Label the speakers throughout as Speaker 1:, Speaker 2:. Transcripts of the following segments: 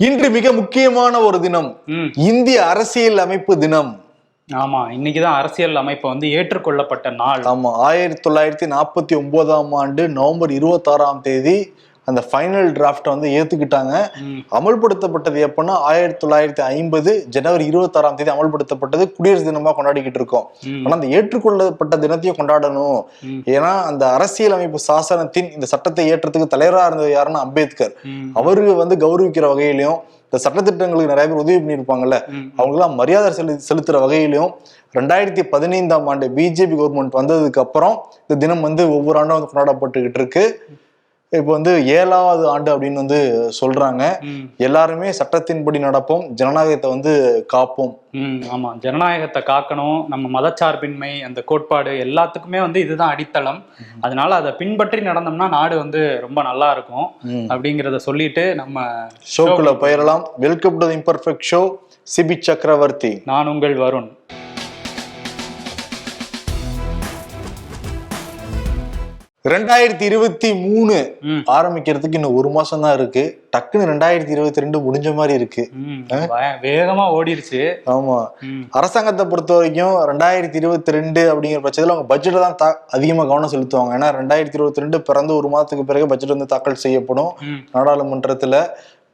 Speaker 1: இன்று மிக முக்கியமான ஒரு தினம். இந்திய அரசியல் அமைப்பு தினம்.
Speaker 2: ஆமா இன்னைக்குதான் அரசியல் அமைப்பு வந்து ஏற்றுக்கொள்ளப்பட்ட நாள்.
Speaker 1: ஆமா ஆயிரத்தி தொள்ளாயிரத்தி நாற்பத்தி ஒன்பதாம் ஆண்டு நவம்பர் இருபத்தாறாம் தேதி அந்த ஃபைனல் டிராஃப்ட் வந்து ஏத்துக்கிட்டாங்க.
Speaker 2: ம்,
Speaker 1: அமல்படுத்தப்பட்டது எப்பன்னா ஆயிரத்தி தொள்ளாயிரத்தி ஐம்பது ஜனவரி இருபத்தாறாம் தேதி அமல்படுத்தப்பட்டது குடியரசு தினமா கொண்டாடிக்கிட்டு இருக்கோம்.
Speaker 2: ம்,
Speaker 1: ஆனா அந்த ஏற்றுக்கொள்ளப்பட்ட தினத்தையும் கொண்டாடணும். ஏன்னா அந்த அரசியல் அமைப்பு சாசனத்தின் இந்த சட்டத்தை ஏற்றத்துக்கு தலைவரா இருந்தது யாருன்னா அம்பேத்கர். அவரு வந்து கௌரவிக்கிற வகையிலையும் இந்த சட்டத்திட்டங்களுக்கு நிறைய பேர் உதவி பண்ணியிருப்பாங்கல்ல. அவங்களாம் மரியாதை செலு செலுத்துற வகையிலையும் ரெண்டாயிரத்தி பதினைந்தாம் ஆண்டு பிஜேபி கவர்மெண்ட் வந்ததுக்கு அப்புறம் இந்த தினம் வந்து ஒவ்வொரு ஆண்டும் வந்து கொண்டாடப்பட்டுக்கிட்டு இருக்கு. இப்போ வந்து ஏழாவது ஆண்டு அப்படின்னு வந்து சொல்றாங்க. எல்லாருமே சட்டத்தின்படி நடப்போம் ஜனநாயகத்தை வந்து காப்போம்.
Speaker 2: ஆமா. ஜனநாயகத்தை காக்கணும் நம்ம மதச்சார்பின்மை அந்த கோட்பாடு எல்லாத்துக்குமே வந்து இதுதான் அடித்தளம். அதனால அதை பின்பற்றி நடந்தோம்னா நாடு வந்து ரொம்ப நல்லா இருக்கும். அப்படிங்கிறத சொல்லிட்டு நம்ம
Speaker 1: ஷோக்குள்ள போயிடலாம். Welcome to imperfect show CB Chakravarthy
Speaker 2: நான் உங்கள் வருண்.
Speaker 1: ரெண்டாயிரத்தி இருபத்தி மூணு ஆரம்பிக்கிறதுக்கு இன்னும் ஒரு மாசம் தான் இருக்கு. டக்குன்னு ரெண்டாயிரத்தி இருபத்தி ரெண்டு முடிஞ்ச மாதிரி இருக்கு
Speaker 2: வேகமா ஓடிருச்சு.
Speaker 1: ஆமா. அரசாங்கத்தை பொறுத்த வரைக்கும் ரெண்டாயிரத்தி இருபத்தி ரெண்டு அப்படிங்கிற பட்சத்தில் அவங்க பட்ஜெட்டை தான் தா அதிகமாக கவனம் செலுத்துவாங்க. ஏன்னா ரெண்டாயிரத்தி இருபத்தி ரெண்டு பிறந்து ஒரு மாதத்துக்கு பிறகு பட்ஜெட் வந்து தாக்கல் செய்யப்படும். நாடாளுமன்றத்துல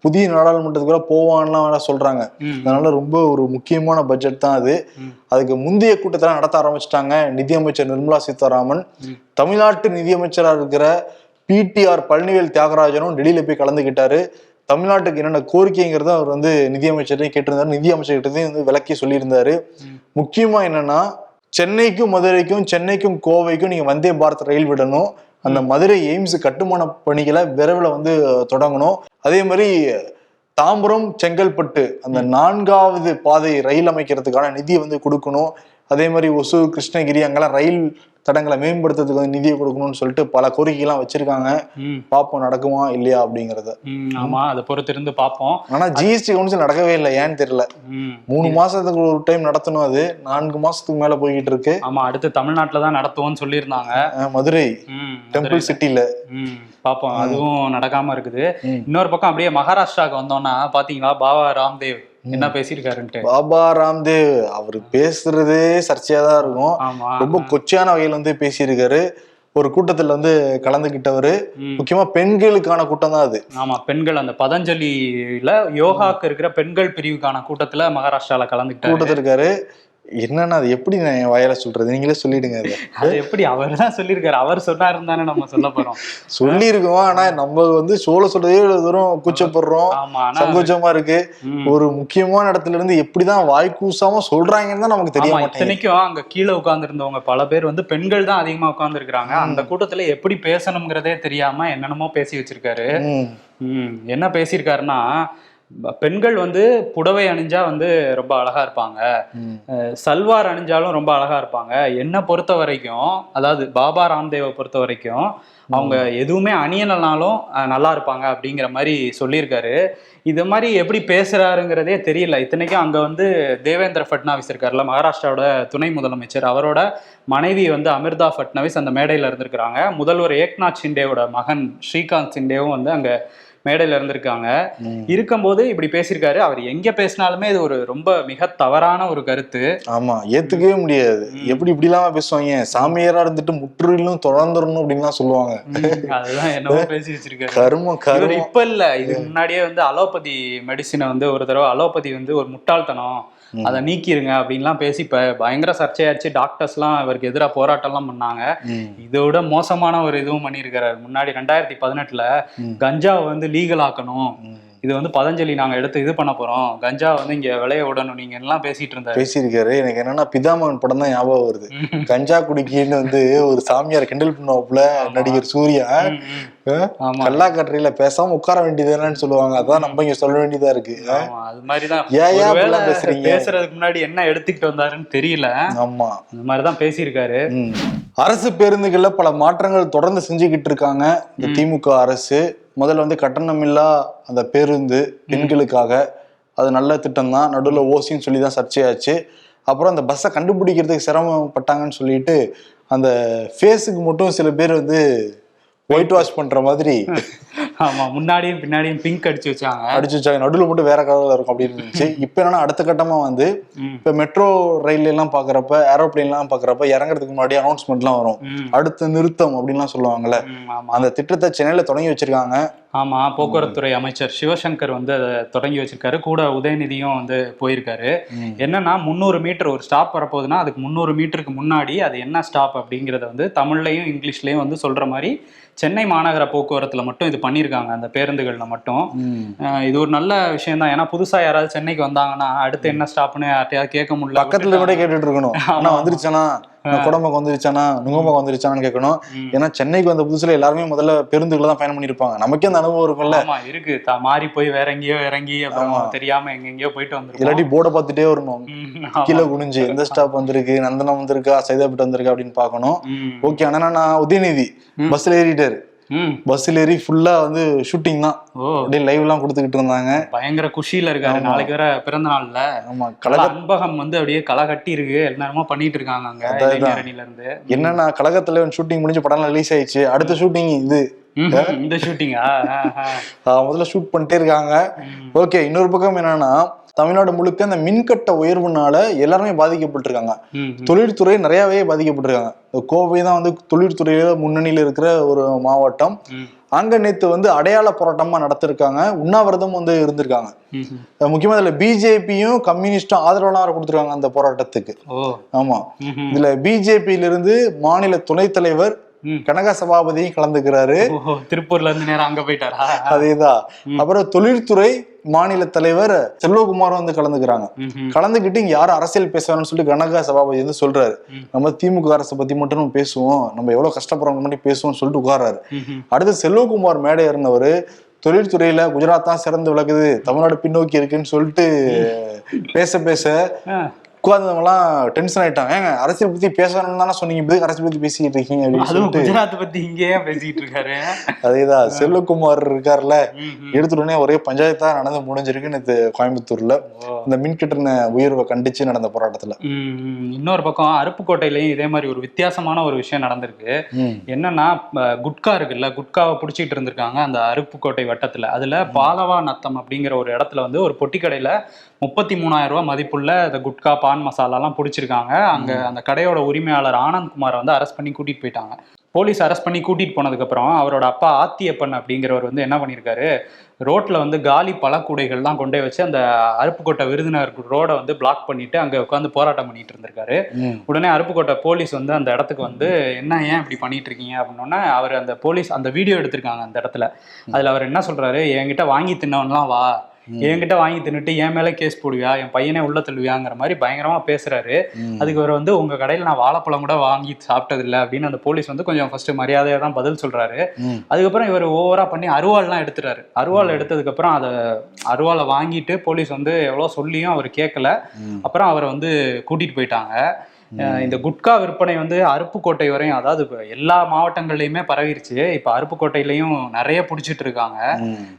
Speaker 1: புதிய நாடாளுமன்றத்துக்கு கூட போவான்லாம் வேணா சொல்றாங்க. அதனால ரொம்ப ஒரு முக்கியமான பட்ஜெட் தான் அது. அதுக்கு முந்தைய கூட்டத்தெல்லாம் நடத்த ஆரம்பிச்சிட்டாங்க நிதியமைச்சர் நிர்மலா சீதாராமன். தமிழ்நாட்டு நிதியமைச்சராக இருக்கிற பிடிஆர் பழனிவேல் தியாகராஜனும் டெல்லியில போய் கலந்துக்கிட்டாரு தமிழ்நாட்டுக்கு என்னென்ன கோரிக்கைங்கிறத அவர் வந்து நிதியமைச்சரையும் கேட்டிருந்தாரு. நிதி அமைச்சர்கிட்டையும் வந்து விளக்கி சொல்லியிருந்தாரு. முக்கியமா என்னன்னா சென்னைக்கும் மதுரைக்கும் சென்னைக்கும் கோவைக்கும் நீங்க வந்தே பாரத் ரயில் விடணும். அந்த மதுரை எய்ம்ஸ் கட்டுமான பணிகளை விரைவில் வந்து தொடங்கணும். அதே மாதிரி தாம்பரம் செங்கல்பட்டு அந்த நான்காவது பாதை ரயில் அமைக்கிறதுக்கான நிதியை வந்து கொடுக்கணும். அதே மாதிரி ஒசூர் கிருஷ்ணகிரி அங்கெல்லாம் ரயில் தடங்களை மேம்படுத்துறதுக்கு வந்து நிதியை கொடுக்கணும்னு சொல்லிட்டு பல கோரிக்கைலாம் வச்சிருக்காங்க. பார்ப்போம் நடக்குமா இல்லையா அப்படிங்கறத.
Speaker 2: ஆமா அதை பொறுத்திருந்து பார்ப்போம்.
Speaker 1: ஆனா ஜிஎஸ்டி கவுன்சில் நடக்கவே இல்லை ஏன்னு தெரியல. மூணு மாசத்துக்கு ஒரு டைம் நடத்தணும் அது. நான்கு மாசத்துக்கு மேல போய்கிட்டு இருக்கு.
Speaker 2: ஆமா அடுத்து தமிழ்நாட்டுல தான் நடத்துவோம்னு சொல்லியிருந்தாங்க.
Speaker 1: மதுரை. டெம்பிள் சிட்டில
Speaker 2: ம், பாப்போம் அதுவும் நடக்காம இருக்குது. இன்னொரு பக்கம் அப்படியே மகாராஷ்டிராக்கு வந்தோம்னா பாத்தீங்களா பாபா ராம்தேவ்? என்ன பேசியிருக்காருன்ட்டு?
Speaker 1: பாபா ராம்தேவ் அவர் பேசுறதே சர்ச்சையா தான் இருக்கும். ரொம்ப கொச்சையான வகையில வந்து பேசியிருக்காரு. ஒரு கூட்டத்துல வந்து கலந்துகிட்டவரு. முக்கியமா பெண்களுக்கான கூட்டம் தான் அது.
Speaker 2: ஆமா பெண்கள் அந்த பதஞ்சலியில யோகாக்கு இருக்கிற பெண்கள் பிரிவுக்கான கூட்டத்துல மகாராஷ்டிரால கலந்துக்கிட்டாரு
Speaker 1: கூட்டத்தில் இருக்காரு. என்னன்னா அது? எப்படி நான் என் வாயில சொல்றது? நீங்களே சொல்லிடுங்க அதை.
Speaker 2: எப்படி? அவர் தான் சொல்லியிருக்காரு. அவர் சொன்னாருன்னு தானே நம்ம சொல்ல போறோம்.
Speaker 1: சொல்லியிருக்கோம். ஆனா நம்ம வந்து சோழ சொல்றதே தூரம் கூச்சப்படுறோம். சங்கோச்சமா இருக்கு. ஒரு முக்கியமான இடத்துல இருந்து எப்படிதான் வாய் கூசாம சொல்றாங்கன்னு தான் நமக்கு தெரிய
Speaker 2: ஆமா
Speaker 1: மாட்டேங்குது.
Speaker 2: இத்தனைக்கும் அங்க கீழே உட்கார்ந்திருந்தவங்க பல பேர் வந்து பெண்கள் தான் அதிகமா உட்கார்ந்துருக்காங்க அந்த கூட்டத்துல எப்படி பேசணுங்கிறதே தெரியாம என்னென்னமோ பேசி வச்சிருக்காரு. என்ன பேசியிருக்காருன்னா பெண்கள் வந்து புடவை அணிஞ்சா வந்து ரொம்ப அழகா இருப்பாங்க. சல்வார் அணிஞ்சாலும் ரொம்ப அழகா இருப்பாங்க. என்னை பொறுத்த வரைக்கும் அதாவது பாபா ராம்தேவை பொறுத்த வரைக்கும் அவங்க எதுவுமே அணியலைனாலும் அஹ், நல்லா இருப்பாங்க அப்படிங்கிற மாதிரி சொல்லியிருக்காரு. இது மாதிரி எப்படி பேசுறாருங்கிறதே தெரியல. இத்தனைக்கும் அங்க வந்து தேவேந்திர ஃபட்னாவிஸ் இருக்காருல்ல மகாராஷ்டிராவோட துணை முதலமைச்சர். அவரோட மனைவி வந்து அமிர்தா ஃபட்னவிஸ் அந்த மேடையில இருந்திருக்கிறாங்க. முதல்வர் ஏக்நாத் ஷிண்டேவோட மகன் ஸ்ரீகாந்த் ஷிண்டேவும் வந்து அங்க மேடையில இருந்திருக்காங்க. இருக்கும்போது இப்படி பேசியிருக்காரு. அவர் எங்க பேசினாலுமே இது ஒரு ரொம்ப மிக தவறான ஒரு கருத்து.
Speaker 1: ஆமா ஏத்துக்கவே முடியாது. எப்படி இப்படி இல்லாம பேசுவாங்க? சாமியாரா இருந்துட்டு முற்றிலும் தொடர்ந்துடணும் அப்படின்லாம் சொல்லுவாங்க.
Speaker 2: அதுதான் என்னவோ பேசி வச்சிருக்காரு.
Speaker 1: கருமம்
Speaker 2: இவர்
Speaker 1: கருமம்.
Speaker 2: இப்ப இல்ல. இதுக்கு முன்னாடியே வந்து அலோபதி மெடிசினை வந்து ஒரு தடவை அலோபதி வந்து ஒரு முட்டாள்தனம். அதை நீக்கிருங்க அப்படின்லாம் பேசி இப்ப பயங்கர சர்ச்சையாச்சு டாக்டர்ஸ்லாம் இவருக்கு எதிராக போராட்டம்லாம் பண்ணாங்க
Speaker 1: ம்.
Speaker 2: இதோட மோசமான ஒரு இதுவும் பண்ணியிருக்கிறாரு முன்னாடி ரெண்டாயிரத்தி பதினெட்டுல. கஞ்சாவை வந்து லீகல் ஆக்கணும். இது வந்து பதஞ்சலி நாங்க எடுத்து இது பண்ண போறோம். கஞ்சா வந்து இங்க விளைய விடணும். நீங்க எல்லாம் பேசிட்டு இருந்தாரு
Speaker 1: பேசியிருக்காரு. எனக்கு என்னன்னா பிதாமகன் படம் தான் ஞாபகம் வருது. கஞ்சா குடிக்கின்னு வந்து ஒரு சாமியார் கிண்டல் பண்ணுவாப்புல நடிகர் சூர்யா.
Speaker 2: ஆமா.
Speaker 1: கல்லாக்கட்டுறையில பேசாம உட்கார வேண்டியதுன்னு சொல்லுவாங்க. அதான் நம்ம இங்க சொல்ல வேண்டியதா இருக்கு.
Speaker 2: அது மாதிரிதான்.
Speaker 1: ஏன் பேசுறீங்க?
Speaker 2: பேசுறதுக்கு முன்னாடி என்ன எடுத்துக்கிட்டு வந்தாருன்னு தெரியல.
Speaker 1: ஆமா.
Speaker 2: அந்த மாதிரிதான் பேசியிருக்காரு.
Speaker 1: அரசு பேருந்துகள்ல பல மாற்றங்கள் தொடர்ந்து செஞ்சுக்கிட்டு இருக்காங்க. இந்த திமுக அரசு. முதல்ல வந்து கட்டணமில்லா அந்த பேருந்து பெண்களுக்காக. அது நல்ல திட்டம் தான் நடுவில் ஓசின்னு சொல்லி தான் சர்ச்சையாச்சு. அப்புறம் அந்த பஸ்ஸை கண்டுபிடிக்கிறதுக்கு சிரமப்பட்டாங்கன்னு சொல்லிட்டு அந்த ஃபேஸுக்கு மட்டும் சில பேர் வந்து ஒயிட் வாஷ் பண்ணுற மாதிரி
Speaker 2: ஆமா முன்னாடியும் பின்னாடியும் பிங்க் அடிச்சு வச்சாங்க.
Speaker 1: அடிச்சு வச்சாங்க. நடுவில் மட்டும் வேற கலர்ல இருக்கும் அப்படின்னு இருந்துச்சு இப்போ என்னன்னா அடுத்த கட்டமா வந்து. இப்போ மெட்ரோ ரயில் எல்லாம் பாக்குறப்ப ஏரோப்ளேன் எல்லாம் பாக்குறப்ப இறங்குறதுக்கு முன்னாடி அனௌன்ஸ்மெண்ட்லாம் வரும். அடுத்த நிறுத்தம் அப்படின்லாம் சொல்லுவாங்கல்ல. அந்த திட்டத்தை சென்னையில தொடங்கி வச்சிருக்காங்க.
Speaker 2: ஆமா போக்குவரத்துறை அமைச்சர் சிவசங்கர் வந்து அதை தொடங்கி வச்சிருக்காரு. கூட உதயநிதியும் வந்து போயிருக்காரு. என்னன்னா முந்நூறு மீட்டர் ஒரு ஸ்டாப் வரப்போகுதுன்னா அதுக்கு முந்நூறு மீட்டருக்கு முன்னாடி அது என்ன ஸ்டாப் அப்படிங்கறத வந்து தமிழ்லையும் இங்கிலீஷ்லயும் வந்து சொல்ற மாதிரி சென்னை மாநகர போக்குவரத்துல மட்டும் இது பண்ணியிருக்காங்க அந்த பேருந்துகள்ல மட்டும். இது ஒரு நல்ல விஷயம் தான் ஏன்னா புதுசா யாராவது சென்னைக்கு வந்தாங்கன்னா அடுத்து என்ன ஸ்டாப்னு யார்ட்டையாவது கேட்க முடியல.
Speaker 1: பக்கத்துல கூட கேட்டுட்டு இருக்கணும் ஆனா வந்துருச்சானா குடம்பக்கம் வந்துருச்சானா நுங்கம்பக்கம் வந்துருச்சானு கேட்கணும். ஏன்னா சென்னைக்கு வந்த புதுசுல எல்லாருமே முதல்ல பேருந்துகளை தான் பயணம் பண்ணிருப்பாங்க நமக்கே அந்த அனுபவம் இருக்கும்ல.
Speaker 2: இருக்கு. மாறி போய் வேற எங்கேயோ இறங்கி அப்புறம். தெரியாம எங்க எங்கேயோ போயிட்டு வந்துருக்கோம்
Speaker 1: இல்லாட்டி போர்டை பார்த்துட்டே வரணும். கீழே குனிஞ்சு எந்த ஸ்டாப் வந்திருக்கு நந்தனம் வந்திருக்கா சைதாப்பேட்டை வந்திருக்கா அப்படின்னு பார்க்கணும்.
Speaker 2: ம்,
Speaker 1: ஓகே ஆனா நான் உதயநிதி. பஸ்ல ஏறிட்டாரு. பஸ்ல ஏறி ஃபுல்லா வந்து ஷூட்டிங் தான். அப்படியே லைவ் எல்லாம் கொடுத்துக்கிட்டு இருந்தாங்க.
Speaker 2: பயங்கர குஷியில இருக்காரு. நாளைக்கு வேற பிறந்த நாள்ல.
Speaker 1: ஆமா.
Speaker 2: கல
Speaker 1: கழக
Speaker 2: அன்பகம் வந்து அப்படியே களை கட்டி இருக்கு. எல்லாருமே பண்ணிட்டு இருக்காங்க அங்க இருந்து
Speaker 1: என்னன்னா கழகத்துல ஷூட்டிங் முடிஞ்சு படம் ரிலீஸ் ஆயிடுச்சு. அடுத்த ஷூட்டிங் இது.
Speaker 2: இந்த ஷூட்டிங்கா
Speaker 1: முதல்ல ஷூட் பண்ணிட்டே இருக்காங்க. ஓகே இன்னொரு பக்கம் என்னன்னா தமிழ்நாடு முழுக்க இந்த மின்கட்ட உயர்வுனால எல்லாருமே பாதிக்கப்பட்டிருக்காங்க. தொழில்துறை நிறையவே பாதிக்கப்பட்டிருக்காங்க. கோவை தான் வந்து தொழில்துறையில முன்னணியில இருக்கிற ஒரு மாவட்டம். அங்க நேத்து வந்து அடையாள போராட்டமா நடத்திருக்காங்க. உண்ணாவிரதம் வந்து இருந்திருக்காங்க. முக்கியமா இதுல பிஜேபியும் கம்யூனிஸ்டும் ஆதரவாளர் கொடுத்திருக்காங்க அந்த போராட்டத்துக்கு. ஆமா. இதுல பிஜேபியில இருந்து மாநில துணைத் தலைவர். கனக சபாபதியும் கலந்துக்கிறாரு.
Speaker 2: திருப்பூர்ல இருந்து நேரம் அங்க போயிட்டாரா?
Speaker 1: அதேதான். அப்புறம் தொழில்துறை மாநில தலைவர் செல்வகுமாரும் வந்து கலந்துக்கிறாங்க.
Speaker 2: ம்ஹும்.
Speaker 1: கலந்துக்கிட்டு இங்க யாரும் அரசியல் பேசுவாங்கன்னு சொல்லிட்டு கனகா சபாபதி வந்து சொல்றாரு. நம்ம திமுக அரசை பத்தி மட்டும் நம்ம பேசுவோம். நம்ம எவ்வளவு கஷ்டப்படுறவங்க மட்டும் பேசுவோம்னு சொல்லிட்டு உட்கார்றாரு. அடுத்து செல்வகுமார் மேடை ஏறினவர் தொழில்துறையில குஜராத் தான் சிறந்து விளக்குது தமிழ்நாடு பின்னோக்கி இருக்குன்னு சொல்லிட்டு பேச பேச
Speaker 2: ஆ,
Speaker 1: உட்கார்ந்தவங்கலாம் டென்ஷன் ஆயிட்டாங்க. ஏங்க அரசியல் பத்தி பேசணும்னு தானே சொன்னீங்க. இப்ப எதுக்கு அரசியல் பத்தி பேசிட்டு இருக்கீங்க அப்படின்னு
Speaker 2: குஜராத் பத்தி இங்கேயே பேசிட்டு இருக்காரு.
Speaker 1: அதேதான் செல்வகுமார் இருக்கார்ல
Speaker 2: ம்ஹும்.
Speaker 1: எடுத்த உடனே ஒரே பஞ்சாயத்தா நடந்து முடிஞ்சிருக்கு. நேத்து கோயம்புத்தூர்ல. இந்த மின்கட்டண உயர்வை கண்டிச்சு நடந்த போராட்டத்துல.
Speaker 2: இன்னொரு பக்கம் அருப்புக்கோட்டையிலயும் இதே மாதிரி ஒரு வித்தியாசமான ஒரு விஷயம் நடந்திருக்கு. என்னன்னா குட்கா இருக்குல்ல குட்காவை பிடிச்சிட்டு இருந்திருக்காங்க அந்த அருப்புக்கோட்டை வட்டத்துல. அதுல பாலவா நத்தம் அப்படிங்கிற ஒரு இடத்துல வந்து ஒரு பொட்டி கடையில முப்பத்தி மூணாயிரம் ரூபாய் மதிப்புள்ள இந்த குட்கா பான் மசாலாலாம் பிடிச்சிருக்காங்க. அங்க அந்த கடையோட உரிமையாளர் ஆனந்த் குமாரை வந்து அரெஸ்ட் பண்ணி கூட்டிட்டு போயிட்டாங்க. போலீஸ் அரெஸ்ட் பண்ணி கூட்டிட்டு போனதுக்கு அப்புறம் அவரோட அப்பா ஆத்தியப்பன் அப்படிங்கிறவர் வந்து என்ன பண்ணியிருக்காரு ரோட்ல வந்து காலி பழக்கூடைகள்லாம் கொண்டே வச்சு அந்த அருப்புக்கோட்டை விருதுநகர் ரோடை வந்து பிளாக் பண்ணிட்டு அங்க உட்காந்து போராட்டம் பண்ணிட்டு இருந்திருக்காரு. உடனே அருப்புக்கோட்டை போலீஸ் வந்து அந்த இடத்துக்கு வந்து என்ன ஏன் இப்படி பண்ணிட்டு இருக்கீங்க? அப்படின்னோடனே அவர் அந்த போலீஸ் அந்த வீடியோ எடுத்திருக்காங்க அந்த இடத்துல. அதுல அவர் என்ன சொல்றாரு? என்கிட்ட வாங்கி தின்னவன்லாம் வா. என்கிட்ட வாங்கி தின்னுட்டு என் மேல கேஸ் போடுவியா? என் பையனே உள்ள தள்ளுவியாங்கிற மாதிரி பயங்கரமா பேசுறாரு. அதுக்கு அவர் வந்து உங்க கடையில நான் வாழைப்பழம் கூட வாங்கி சாப்பிட்டதில்ல அப்படின்னு அந்த போலீஸ் வந்து கொஞ்சம் ஃபர்ஸ்ட் மரியாதையா தான் பதில் சொல்றாரு. அதுக்கப்புறம் இவர் ஓவரா பண்ணி அருவாள்லாம் எடுத்துறாரு அருவாள் எடுத்ததுக்கு அப்புறம் அதை அருவாளை வாங்கிட்டு போலீஸ் வந்து எவ்வளோ சொல்லியும் அவர் கேட்கல. அப்புறம் அவரை வந்து கூட்டிட்டு போயிட்டாங்க. இந்த குட்கா விற்பனை வந்து அருப்புக்கோட்டை வரையும் அதாவது எல்லா மாவட்டங்கள்லயுமே பரவிருச்சு. இப்ப அருப்புக்கோட்டையிலயும் நிறைய பிடிச்சிட்டு இருக்காங்க.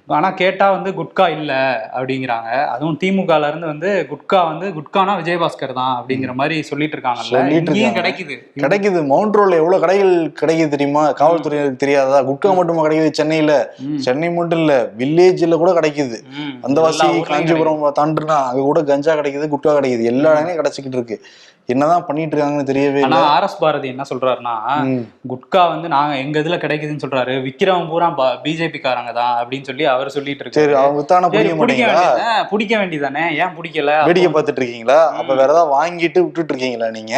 Speaker 2: ஆனா கேட்டா வந்து குட்கா இல்ல அப்படிங்கிறாங்க. அதுவும் திமுகல இருந்து வந்து குட்கா வந்து குட்கானா விஜயபாஸ்கர் தான் அப்படிங்கிற மாதிரி சொல்லிட்டு இருக்காங்கல்ல
Speaker 1: சொல்லிட்டு
Speaker 2: இங்கேயும்
Speaker 1: இருக்காங்க.
Speaker 2: கிடைக்குது.
Speaker 1: கிடைக்குது. மவுண்ட் ரோட்ல எவ்வளவு கடைகள் கிடைக்குது தெரியுமா? காவல்துறையினருக்கு தெரியாதா? குட்கா மட்டுமா கிடைக்குது? சென்னையில. சென்னை மட்டும் இல்ல வில்லேஜ்ல கூட கிடைக்குது. அந்த வாசி
Speaker 2: எல்லா ஊர்லயும்
Speaker 1: காஞ்சிபுரம் தாண்டுனா அங்க கூட கஞ்சா கிடைக்குது குட்கா கிடைக்குது. எல்லா இடமே கிடைச்சிக்கிட்டு இருக்கு. என்னதான் பண்ணிட்டு இருக்காங்கன்னு தெரியவே
Speaker 2: ஆனா
Speaker 1: இல்லை.
Speaker 2: ஆர் எஸ் பாரதி என்ன சொல்றாருன்னா. குட்கா வந்து நாங்க எங்க இதுல கிடைக்குதுன்னு சொல்றாரு. விக்கிறவன் பூரா பிஜேபி காரங்க தான் அப்படின்னு சொல்லி அவர் சொல்லிட்டு இருக்காரு
Speaker 1: அவங்க தானே பிடிக்க மாட்டீங்களா?
Speaker 2: பிடிக்க வேண்டியதானே ஏன் பிடிக்கல?
Speaker 1: வேடிக்கை பார்த்துட்டு இருக்கீங்களா அப்ப வேற ஏதாவது வாங்கிட்டு விட்டுட்டு இருக்கீங்களா நீங்க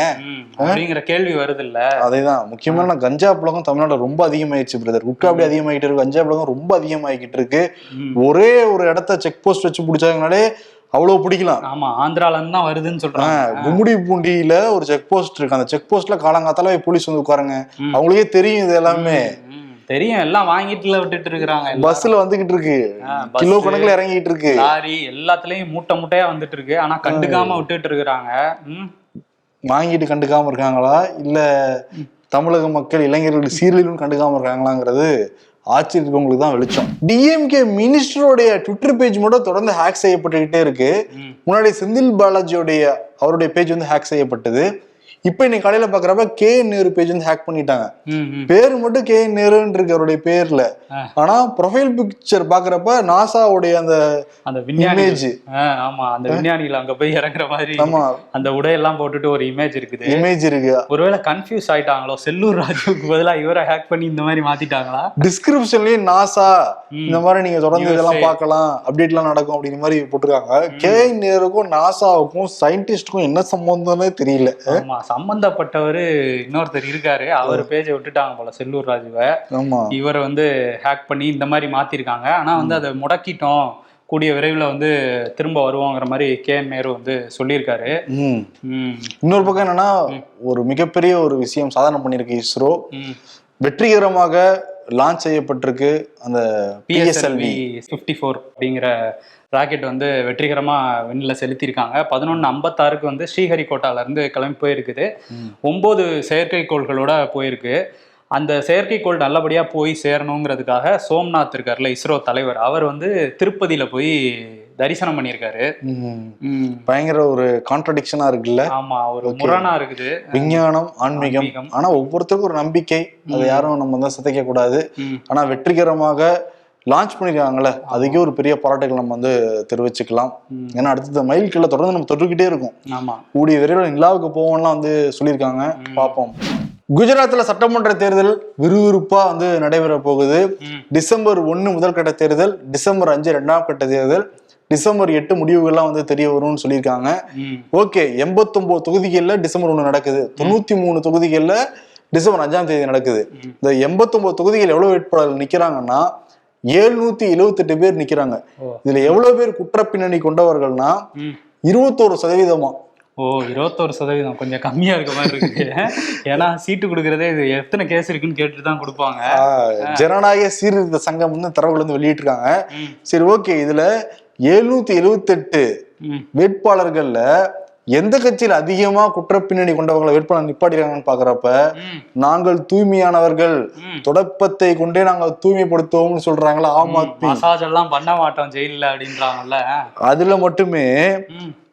Speaker 2: அப்படிங்கிற கேள்வி வருது இல்ல
Speaker 1: அதேதான். முக்கியமான கஞ்சா புழக்கம் தமிழ்நாட்டுல ரொம்ப அதிகமாயிடுச்சு பிரதர் குட்கா அப்படி அதிகமாகிட்டு இருக்கு. கஞ்சா புழக்கம் ரொம்ப அதிகமாகிக்கிட்டு இருக்கு. ஒரே ஒரு இடத்த செக் போஸ்ட் வச்சு பிடிச்சாங்கனாலே அவ்வளவு பிடிக்கலாம்.
Speaker 2: ஆமா ஆந்திரால இருந்து தான் வருதுன்னு சொல்றாங்க.
Speaker 1: கும்முடி பூண்டியில ஒரு செக் போஸ்ட் இருக்கு. அந்த செக் போஸ்ட்ல காலங்காத்தால போலீஸ் வந்து உட்காருங்க. அவங்களுக்கே தெரியும் இது எல்லாமே.
Speaker 2: தெரியும் எல்லாம் வாங்கிட்டுல விட்டுட்டு இருக்கிறாங்க.
Speaker 1: பஸ்ல வந்துகிட்டு இருக்கு. கிலோ கணக்குல இறங்கிட்டு இருக்கு.
Speaker 2: லாரி எல்லாத்துலயும் மூட்டை மூட்டையா வந்துட்டு இருக்கு. ஆனா கண்டுக்காம விட்டுட்டு இருக்கிறாங்க.
Speaker 1: வாங்கிட்டு கண்டுக்காம இருக்காங்களா? இல்ல தமிழக மக்கள் இளைஞர்கள் சீரழிவும் கண்டுக்காம இருக்காங்களாங்கிறது ஆச்சரியத்துக்கு தான் வெளிச்சம். டிஎம்கே மினிஸ்டருடைய ட்விட்டர் பேஜ் மட்டும் தொடர்ந்து ஹேக் செய்யப்பட்டுக்கிட்டே இருக்கு. முன்னாடி செந்தில் பாலாஜியோடைய அவருடைய பேஜ் வந்து ஹேக் செய்யப்பட்டது. இப்போ இன்னைக்கு காலையில பாக்குறப்ப கே நேரு பேஜ் வந்து ஹேக் பண்ணிட்டாங்க. பேர் மட்டும் கே நேருன்னு இருக்கு அவருடைய பேர்ல. ஆனா ப்ரொஃபைல் பிக்சர் பாக்குறப்ப நாசாவுடைய அந்த
Speaker 2: அந்த விஞ்ஞானி
Speaker 1: இமேஜ்
Speaker 2: ஆமா அந்த விஞ்ஞானிகள் அங்க போய் இறங்குற மாதிரி.
Speaker 1: ஆமா.
Speaker 2: அந்த உடையெல்லாம் போட்டுட்டு ஒரு இமேஜ் இருக்குது.
Speaker 1: இமேஜ் இருக்கு.
Speaker 2: ஒருவேளை கன்ஃபியூஸ் ஆயிட்டாங்களோ செல்லூர் ராஜுவுக்கு பதிலா இவரை ஹேக் பண்ணி இந்த மாதிரி மாத்திட்டாங்களா?
Speaker 1: டிஸ்கிரிப்ஷன்லயும் நாசா. இந்த மாதிரி நீங்க தொடர்ந்து இதெல்லாம். பார்க்கலாம் அப்டேட்லாம் நடக்கும் அப்படிங்கிற மாதிரி போட்டிருக்காங்க. கே நேருக்கும் நாசாவுக்கும் சயின்டிஸ்டுக்கும் என்ன சம்பந்தம்னே தெரியல.
Speaker 2: ஆமா சம்பந்தப்பட்டவர் இன்னொருத்தர் இருக்காரு. அவர் பேஜை விட்டுட்டாங்க போல செல்லூர் ராஜுவை. இவரை வந்து ஹேக் பண்ணி இந்த மாதிரி மாத்திருக்காங்க. ஆனா வந்து அதை முடக்கிட்டோம். கூடிய விரைவில் வந்து திரும்ப வருவோங்கிற மாதிரி கே. என் நேரு வந்து சொல்லியிருக்காரு.
Speaker 1: இன்னொரு பக்கம் என்னன்னா ஒரு மிகப்பெரிய ஒரு விஷயம் சாதனை பண்ணிருக்கு இஸ்ரோ. வெற்றிகரமாக லான்ச் செய்யப்பட்டிருக்கு அந்த
Speaker 2: பிஎஸ்எல்வி ஃபிஃப்டி ஃபோர் அப்படிங்கிற ராக்கெட் வந்து வெற்றிகரமாக விண்ணில் செலுத்தியிருக்காங்க. பதினொன்று ஐம்பத்தாறுக்கு வந்து ஸ்ரீஹரிகோட்டால இருந்து கிளம்பி போயிருக்குது. ஒம்பது செயற்கைக்கோள்களோட போயிருக்கு. அந்த செயற்கைக்கோள் நல்லபடியாக போய் சேரணுங்கிறதுக்காக சோம்நாத் இருக்கார்ல இஸ்ரோ தலைவர். அவர் வந்து திருப்பதியில் போய் தரிசனம் பண்ணியிருக்காரு.
Speaker 1: பயங்கர ஒரு கான்ட்ரடிக்ஷனா இருக்குல்ல?
Speaker 2: ஆமா ஒரு முரணா இருக்குது.
Speaker 1: விஞ்ஞானம் ஆன்மீகம். ஆனா ஒவ்வொருத்தருக்கும் ஒரு நம்பிக்கை. அதை யாரும் நம்ம வந்து சிதைக்க கூடாது ஆனா வெற்றிகரமாக லான்ச் பண்ணிருக்காங்கல்ல அதுக்கே ஒரு பெரிய பாராட்டுகள் நம்ம வந்து தெரிவிச்சுக்கலாம். ஏன்னா அடுத்தது மைல் கீழே தொடர்ந்து நம்ம தொட்டுக்கிட்டே இருக்கும்.
Speaker 2: ஆமா.
Speaker 1: கூடிய விரைவில் நிலாவுக்கு போவோம்லாம் வந்து சொல்லியிருக்காங்க. பார்ப்போம். குஜராத்ல சட்டமன்ற தேர்தல் விறுவிறுப்பா வந்து நடைபெற போகுது. டிசம்பர் ஒன்னு முதல் கட்ட தேர்தல் டிசம்பர் அஞ்சு ரெண்டாம் கட்ட தேர்தல். டிசம்பர் எட்டு முடிவுகள்லாம் வந்து தெரிய வரும்னு சொல்லியிருக்காங்க. ஓகே எண்பத்தொன்பது தொகுதிகள்ல டிசம்பர் ஒண்ணு நடக்குது. தொண்ணூத்தி மூணு தொகுதிகள்ல டிசம்பர் அஞ்சாம் தேதி நடக்குது. இந்த எண்பத்தொன்பது தொகுதிகள் எவ்வளவு வேட்பாளர்கள் நிக்கிறாங்கன்னா எழுநூத்தி எழுவத்தெட்டு பேர் நிக்கிறாங்க. இதுல எவ்வளவு பேர் குற்றப்பின்னணி கொண்டவர்கள்னா
Speaker 2: ம்.
Speaker 1: இருபத்தோரு சதவீதமா.
Speaker 2: ஓ இருபத்தோரு சதவீதம். கொஞ்சம் கம்மியா இருக்க மாதிரி இருக்கு. ஏன்னா சீட்டு கொடுக்கறதே இது எத்தனை கேஸ் இருக்குன்னு கேட்டுட்டு தான் கொடுப்பாங்க.
Speaker 1: ஜனநாயக சீர்திருத்த சங்கம் வந்து தரவுகள் வந்து வெளியிட்டிருக்காங்க. சரி ஓகே. இதுல எழுநூத்தி எழுவத்தெட்டு வேட்பாளர்கள்ல எந்த கட்சியில் அதிகமா குற்றப்பின்னணி கொண்டவங்களை வேட்பாளர் நிப்பாட்டிருக்காங்கன்னு பாக்குறப்ப நாங்கள் தூய்மையானவர்கள். தொடப்பத்தை கொண்டே நாங்கள் தூய்மைப்படுத்துவோம்னு சொல்றாங்களா ஆம் ஆத்மி.
Speaker 2: மசாஜ் எல்லாம் பண்ண மாட்டோம் ஜெயில்ல அப்படின்றாங்கல்ல.
Speaker 1: அதுல மட்டுமே.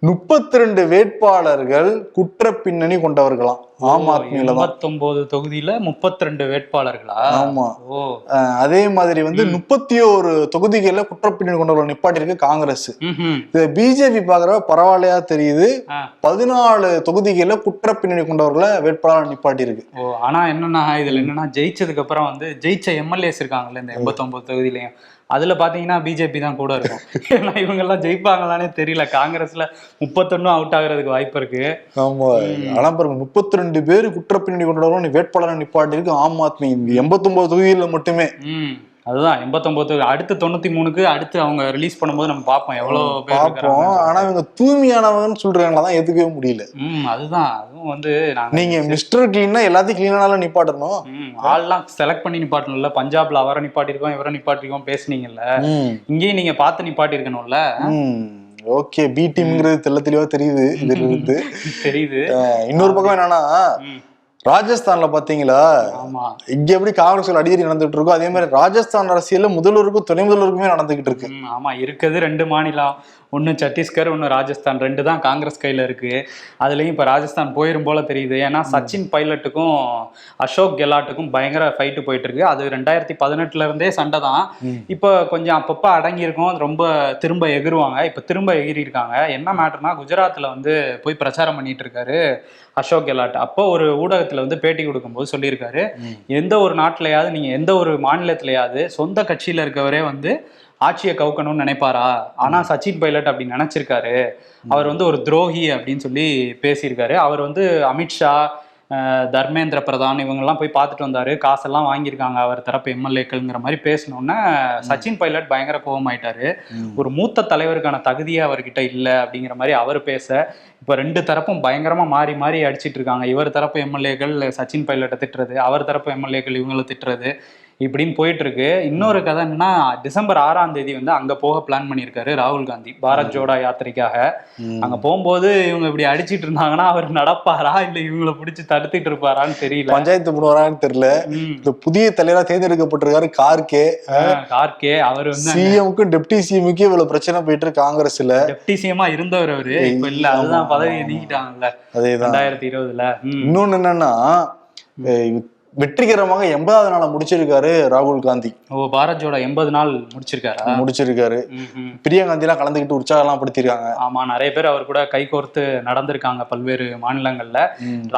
Speaker 1: முப்பத்தி ரெண்டு வேட்பாளர்கள் குற்ற பின்னணி கொண்டவர்களாம். ஆம் ஆத்மியில தான்.
Speaker 2: எண்பத்தொன்பது தொகுதியில முப்பத்தி ரெண்டு வேட்பாளர்களா?
Speaker 1: ஆமா. அதே மாதிரி வந்து முப்பத்தி ஒரு தொகுதிகள்ல குற்றப்பின்னணி கொண்டவர்கள் நிப்பாட்டியிருக்கு காங்கிரஸ். இது பிஜேபி பாக்குற பரவாயில்லையா தெரியுது. பதினாலு தொகுதிகள்ல குற்ற பின்னணி கொண்டவர்களை வேட்பாளர் நிப்பாட்டி இருக்கு
Speaker 2: ஓ ஆனா என்னன்னா இதுல என்னன்னா ஜெயிச்சதுக்கு அப்புறம் வந்து ஜெயிச்ச எம்எல்ஏஸ் இருக்காங்கல்ல இந்த எண்பத்தொன்பது தொகுதியிலையும். அதுல பாத்தீங்கன்னா பிஜேபி தான் கூட இருக்கும். ஏன்னா இவங்க எல்லாம் ஜெயிப்பாங்களானே தெரியல. காங்கிரஸ்ல முப்பத்தொன்னும் அவுட் ஆகுறதுக்கு வாய்ப்பு இருக்கு.
Speaker 1: ஆமா. ஆனா பாருங்க முப்பத்தி ரெண்டு பேர் குற்ற பின்னணி கொண்டவர்கள் வேட்பாளர் நிப்பாட்டி இருக்கு ஆம் ஆத்மி. எண்பத்தி ஒன்பது தொகுதியில மட்டுமே.
Speaker 2: அதுதான் எண்பத்தொன்பது. அடுத்து தொண்ணூத்தி மூணுக்கு அடுத்து அவங்க ரிலீஸ் பண்ணும்போது நம்ம பார்ப்போம் எவ்வளவு பேர்
Speaker 1: பார்ப்போம். ஆனா இவங்க தூய்மையானவங்கன்னு சொல்றாங்களா தான் எதுக்கவே முடியல.
Speaker 2: ம் அதுதான். அதுவும் வந்து நாங்க
Speaker 1: நீங்க மிஸ்டர் கிளீனா எல்லாத்தையும் கிளீனால நிப்பாட்டணும்.
Speaker 2: ஆள்லாம் செலக்ட் பண்ணி நிப்பாட்டணும்ல. பஞ்சாப்ல அவரை நிப்பாட்டிருக்கோம் இவரை நிப்பாட்டிருக்கோம் பேசுனீங்கல்ல. இங்கேயும் நீங்க பார்த்து நிப்பாட்டி இருக்கணும்ல
Speaker 1: ஓகே. பி டீம்ங்கிறது தெள்ள தெளிவா தெரியுது இதுல இருந்து
Speaker 2: தெரியுது
Speaker 1: இன்னொரு பக்கம் என்னன்னா ராஜஸ்தான்ல பாத்தீங்களா?
Speaker 2: ஆமா.
Speaker 1: இங்க எப்படி காங்கிரஸ் அடிக்கடி நடந்துட்டு இருக்கோ அதே மாதிரி ராஜஸ்தான் அரசியல்ல முதல்வருக்கும் துணை முதல்வருக்குமே நடந்துகிட்டு இருக்கு.
Speaker 2: ஆமா. இருக்குது ரெண்டு மாநிலம். ஒன்னு சத்தீஸ்கர் ஒன்னு ராஜஸ்தான். ரெண்டு தான் காங்கிரஸ் கையில இருக்கு. அதுலயும் இப்ப ராஜஸ்தான் போயிரும் போல தெரியுது. ஏன்னா சச்சின் பைலட்டுக்கும் அசோக் கெலாட்டுக்கும் பயங்கர ஃபைட்டு போயிட்டு இருக்கு. அது ரெண்டாயிரத்தி பதினெட்டுல இருந்தே சண்டை தான். இப்போ கொஞ்சம் அப்பப்ப அடங்கி இருக்கும் அது ரொம்ப திரும்ப எகிருவாங்க. இப்ப திரும்ப எகிரி இருக்காங்க என்ன மேட்டர்னா குஜராத்ல வந்து போய் பிரச்சாரம் பண்ணிட்டு இருக்காரு. அசோக் கெலாட். அப்போ ஒரு ஊடகத்துல வந்து பேட்டி கொடுக்கும்போது சொல்லியிருக்காரு எந்த ஒரு நாட்டிலையாவது நீங்க எந்த ஒரு மாநிலத்திலையாவது சொந்த கட்சியில இருக்கவரே வந்து ஆட்சியை கவுக்கணும்னு நினைப்பாரா? ஆனா சச்சின் பைலட் அப்படி நினைச்சிருக்காரு. அவர் வந்து ஒரு துரோகி அப்படின்னு சொல்லி பேசியிருக்காரு. அவர் வந்து அமித்ஷா தர்மேந்திர பிரதான் இவங்கெல்லாம் போய் பார்த்துட்டு வந்தாரு. காசெல்லாம் வாங்கியிருக்காங்க அவர் தரப்பு எம்எல்ஏக்கள்ங்கிற மாதிரி பேசினோன்னே சச்சின் பைலட் பயங்கர கோபமாயிட்டாரு ஒரு மூத்த தலைவருக்கான தகுதியே அவர்கிட்ட இல்லை அப்படிங்கிற மாதிரி அவர் பேச இப்போ ரெண்டு தரப்பும் பயங்கரமா மாறி மாறி அடிச்சிட்டு இருக்காங்க. இவர் தரப்பு எம்எல்ஏக்கள் சச்சின் பைலட்டை திட்டுறது அவர் தரப்பு எம்எல்ஏக்கள் இவங்களை திட்டுறது இப்படின்னு போயிட்டு இருக்கு இன்னொரு கதை என்னன்னா டிசம்பர் ஆறாம் தேதி வந்து அங்க போக பிளான் பண்ணியிருக்காரு ராகுல் காந்தி பாரத் ஜோடா யாத்திரைக்காக. அங்க போகும்போது இவங்க இப்படி அடிச்சிட்டு இருந்தாங்கன்னா அவர் நடப்பாரா? இல்ல இவங்களை பிடிச்சி தடுத்துட்டு இருப்பாரான்னு தெரியல.
Speaker 1: பஞ்சாயத்து பண்ணுவாரான்னு தெரியல. இந்த புதிய தலைவரா தேர்ந்தெடுக்கப்பட்டிருக்காரு கார்கே.
Speaker 2: கார்கே அவர் வந்து
Speaker 1: சிஎம்க்கும் டெப்டி சிஎம்க்கும் இவ்வளவு பிரச்சனை போயிட்டு இருக்கு காங்கிரஸ்ல.
Speaker 2: டெப்டி சிஎம்மா இருந்தவர் அவரு. இப்ப இல்ல அதுதான் பதவியை நீக்கிட்டாங்கல்ல.
Speaker 1: அதேதான்.
Speaker 2: ரெண்டாயிரத்தி இருபதுல.
Speaker 1: இன்னொன்னு என்னன்னா வெற்றிகரமாக எண்பதாவது நாளை முடிச்சிருக்காரு ராகுல் காந்தி.
Speaker 2: ஓ பாரத் ஜோடா எண்பது நாள் முடிச்சிருக்காரா?
Speaker 1: முடிச்சிருக்காரு. பிரியா காந்தி எல்லாம் கலந்துக்கிட்டு உற்சாகம்லாம் படுத்திருக்காங்க.
Speaker 2: ஆமா நிறைய பேர் அவர் கூட கைகோர்த்து நடந்திருக்காங்க பல்வேறு மாநிலங்கள்ல.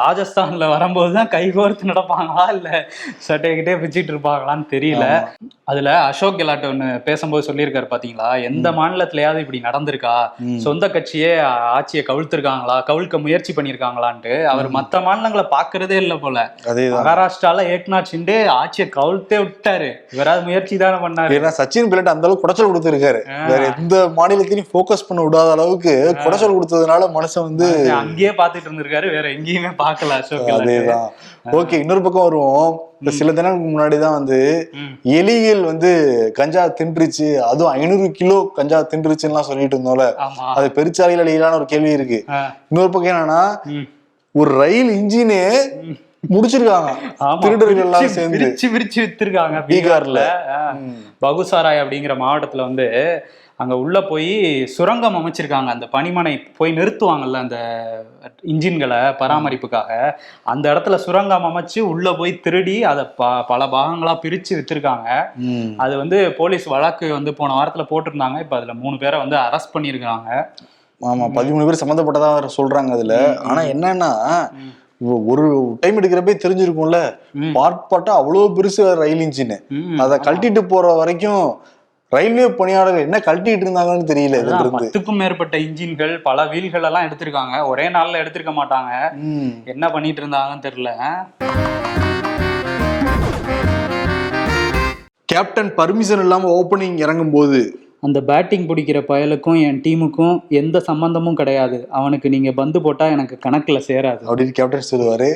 Speaker 2: ராஜஸ்தான்ல வரும்போதுதான் கைகோர்த்து நடப்பாங்களா இல்ல சட்டைக்கிட்டே பிச்சுட்டு இருப்பாங்களான்னு தெரியல. அதுல அசோக் கெலாட் ஒண்ணு பேசும்போது சொல்லியிருக்காரு பாத்தீங்களா? எந்த மாநிலத்திலயாவது இப்படி நடந்திருக்கா. சொந்த கட்சியே ஆட்சியை கவிழ்த்திருக்காங்களா? கவிழ்க்க முயற்சி பண்ணிருக்காங்களான்ட்டு அவர் மத்த மாநிலங்களை பாக்குறதே இல்ல போல. மகாராஷ்டிரால ஏக்நாத் ஷிண்டே ஆட்சியை கவிழ்த்தே விட்டாரு. இவராது முயற்சி தானே பண்ணாரு?
Speaker 1: ஏன்னா சச்சின் பிள்ளட் அந்த அளவுக்கு குடைச்சல் கொடுத்திருக்காரு. வேற எந்த மாநிலத்திலையும் ஃபோக்கஸ் பண்ண விடாத அளவுக்கு குடைச்சல் கொடுத்ததுனால மனுஷன் வந்து
Speaker 2: அங்கேயே பாத்துட்டு இருந்திருக்காரு வேற எங்கேயுமே பார்க்கல அசோக்
Speaker 1: அதேதான். ஓகே இன்னொரு பக்கம் வருவோம். இந்த சில தினங்களுக்கு முன்னாடி தான் வந்து. எலிகள் வந்து கஞ்சா தின்றுச்சு. அதுவும் ஐநூறு கிலோ கஞ்சா தின்றுச்சுன்னு சொல்லிட்டு இருந்தோம்ல. அது பெருச்சாலையில் அழியலான ஒரு கேள்வி இருக்கு. இன்னொரு பக்கம் என்னன்னா. ஒரு ரயில் இன்ஜினே முடிச்சிருக்காங்க. திருடர்கள் சேர்ந்து.
Speaker 2: பிரிச்சு பிரிச்சு வித்திருக்காங்க
Speaker 1: பீகார்ல.
Speaker 2: பகுசாராய் அப்படிங்கிற மாவட்டத்துல வந்து அங்க உள்ள போய் சுரங்கம் அமைச்சிருக்காங்க. அந்த பனிமனை போய் நிறுத்துவாங்கல்ல அந்த இன்ஜின்களை பராமரிப்புக்காக. அந்த இடத்துல சுரங்கம் அமைச்சு உள்ள போய் திருடி அதை ப பல பாகங்களா பிரிச்சு வித்திருக்காங்க. அது வந்து போலீஸ் வழக்கு வந்து போன வாரத்துல போட்டிருந்தாங்க. இப்ப அதுல மூணு பேரை வந்து அரெஸ்ட் பண்ணியிருக்காங்க
Speaker 1: ஆமா பதிமூணு பேர் சம்மந்தப்பட்டதா சொல்றாங்க அதுல. ஆனா என்னன்னா ஒரு டைம் எடுக்கிறப்பே தெரிஞ்சிருக்கும்ல. பார்ட்டா அவ்வளவு பெருசு ரயில் இன்ஜின். அதை கழட்டிட்டு போற வரைக்கும் ரயில்வே பணியாளர்கள் என்ன கழட்டிட்டு இருந்தாங்கன்னு தெரியல
Speaker 2: பத்துக்கும் மேற்பட்ட இன்ஜின்கள் பல வீல்கள் எல்லாம் எடுத்திருக்காங்க. ஒரே நாள்ல எடுத்திருக்க மாட்டாங்க. என்ன பண்ணிட்டு இருந்தாங்கன்னு தெரியல.
Speaker 1: கேப்டன் பர்மிஷன் இல்லாம ஓப்பனிங் இறங்கும் போது
Speaker 2: அந்த பேட்டிங் பிடிக்கிற பயலுக்கும் என் டீமுக்கும் எந்த சம்பந்தமும் கிடையாது. அவனுக்கு நீங்க பந்து போட்டா எனக்கு கணக்குல சேராது.
Speaker 1: அப்படின்னு கேப்டன் சொல்லுவாரு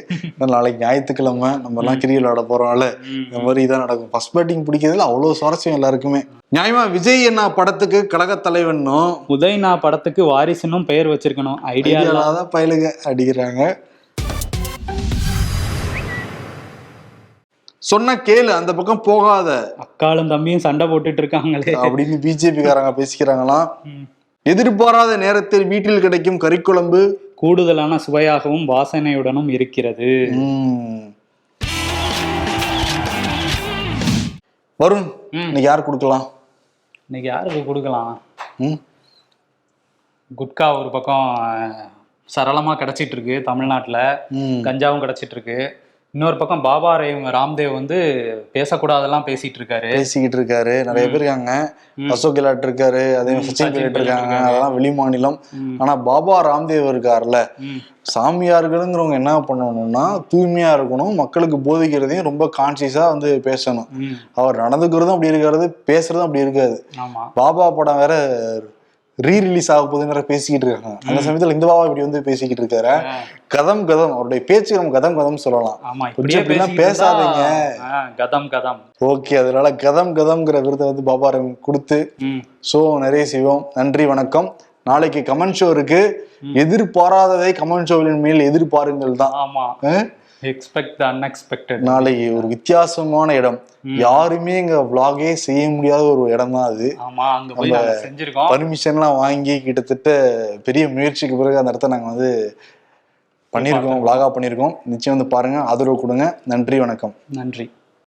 Speaker 1: நாளைக்கு ஞாயிற்றுக்கிழமை நம்ம எல்லாம் கிரிக்கெட் விளையாட போறோம்ல. இந்த மாதிரி இதான் நடக்கும். ஃபர்ஸ்ட் பேட்டிங் பிடிக்கிறதுல அவ்வளவு சுவாரஸ்யம் எல்லாருக்குமே. நியாயமா விஜய் என்ன படத்துக்கு கழக தலைவனும்
Speaker 2: உதய்னா படத்துக்கு வாரிசுன்னும் பெயர் வச்சிருக்கணும். ஐடியா
Speaker 1: பயலுக அடிக்கிறாங்க. சொன்ன கேளு அந்த பக்கம் போகாத
Speaker 2: அக்காலும் தம்பியும் சண்டை போட்டுட்டு இருக்காங்களே
Speaker 1: அப்படின்னு பிஜேபி காரங்க பேசிக்கிறாங்களாம். எதிர்பாராத நேரத்தில் வீட்டில் கிடைக்கும் கறிக்குழம்பு
Speaker 2: கூடுதலான சுவையாகவும் வாசனையுடனும் இருக்கிறது.
Speaker 1: வருண். இன்னைக்கு யார் கொடுக்கலாம்
Speaker 2: இன்னைக்கு யாருக்கு கொடுக்கலாம்? குட்கா ஒரு பக்கம் அஹ், சரளமா கிடைச்சிட்டு இருக்கு தமிழ்நாட்டுல. கஞ்சாவும் கிடைச்சிட்டு இருக்கு இன்னொரு பக்கம் பாபா ராம்தேவ் வந்து பேசக்கூடாதெல்லாம் பேசிட்டு இருக்காரு
Speaker 1: பேசிக்கிட்டு இருக்காரு நிறைய பேர் இருக்காங்க. அசோக் கெலாட் இருக்காரு அதே சச்சின் இருக்காங்க. அதெல்லாம் வெளி மாநிலம். ஆனா பாபா ராம்தேவ் இருக்காருல்ல. சாமியார்களுங்கிறவங்க என்ன பண்ணணும்னா தூய்மையா இருக்கணும் மக்களுக்கு போதிக்கிறதையும் ரொம்ப கான்சியஸா வந்து பேசணும். அவர் நடந்துக்கிறதும் அப்படி இருக்காது பேசுறதும் அப்படி இருக்காது. பாபா படம் வேற ரீ ரிலீஸ் ஆக போகுதுன்னு வேற பேசிக்கிட்டு இருக்காங்க. அந்த சமயத்துல இந்த பாபா இப்படி வந்து பேசிக்கிட்டு இருக்காரு. கதம் கதம். அவருடைய பேச்சு நம்ம கதம் கதம் சொல்லலாம். கொஞ்சம் பேசாதீங்க.
Speaker 2: கதம் கதம்.
Speaker 1: ஓகே அதனால கதம் கதம்ங்கிற விருதை வந்து பாபா ராம் கொடுத்து. ஷோ நிறைய செய்வோம். நன்றி வணக்கம். நாளைக்கு கமெண்ட் ஷோ இருக்கு. எதிர்பாராததை கமெண்ட் ஷோவின் மேல் எதிர்பாருங்கள் தான்.
Speaker 2: ஆமா? எக்ஸ்பெக்ட் அன்எக்ஸ்பெக்டட்
Speaker 1: நாளைக்கு ஒரு வித்தியாசமான இடம். யாருமே இங்க vlog-ஏ செய்ய முடியாத ஒரு இடம் தான் அது.
Speaker 2: ஆமா அங்க போய் செஞ்சிருக்கோம்.
Speaker 1: பர்மிஷன்லாம் வாங்கி கிட்டத்தட்ட பெரிய முயற்சிக்கு பிறகு அந்த இடத்த நாங்க வந்து பண்ணியிருக்கோம் vlog-ஆ பண்ணியிருக்கோம் நிச்சயம் வந்து பாருங்க. ஆதரவு கொடுங்க. நன்றி வணக்கம்.
Speaker 2: நன்றி.